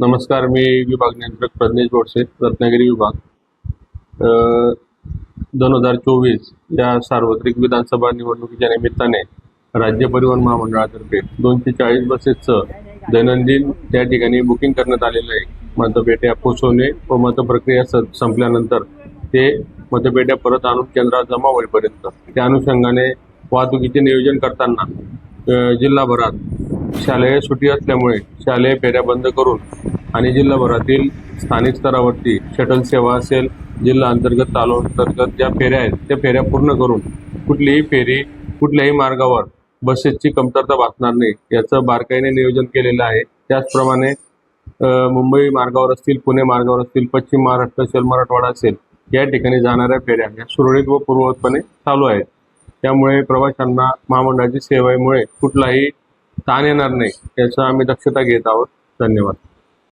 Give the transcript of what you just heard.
नमस्कार मी विभाग नियंत्रक प्रज्ञेश बोडसे रत्नागिरी विभाग. दोन हजार चोवीस या सार्वत्रिक विधानसभा निवडणुकीच्या निमित्ताने राज्य परिवहन महामंडळातर्फे दोनशे चाळीस बसेसचं दैनंदिन त्या ठिकाणी बुकिंग करण्यात आलेलं आहे. मतपेट्या पोचवणे व मतप्रक्रिया स संपल्यानंतर ते मतपेट्या परत आणून केंद्रात जमा होईपर्यंत. त्या अनुषंगाने वाहतुकीचे नियोजन करताना जिल्हाभरात शालेय सुट्टी असल्यामुळे शालेय फेऱ्या बंद करून आणि जिल्हाभरातील स्थानिक स्तरावरती शटल सेवा असेल जिल्हा अंतर्गत तालु अंतर्गत ज्या फेऱ्या आहेत त्या फेऱ्या पूर्ण करून कुठलीही फेरी कुठल्याही मार्गावर बसेसची कमतरता भासणार नाही याचं बारकाईने नियोजन केलेलं आहे. त्याचप्रमाणे मुंबई मार्गावर असतील पुणे मार्गावर असतील पश्चिम महाराष्ट्र असेल मराठवाडा असेल या ठिकाणी जाणाऱ्या फेऱ्या या सुरळीत व पूर्ववतपणे चालू आहेत. त्यामुळे प्रवाशांना महामंडळाची सेवेमुळे कुठलाही ताण येणार नाही. याचं आम्ही दक्षता घेत आहोत. धन्यवाद.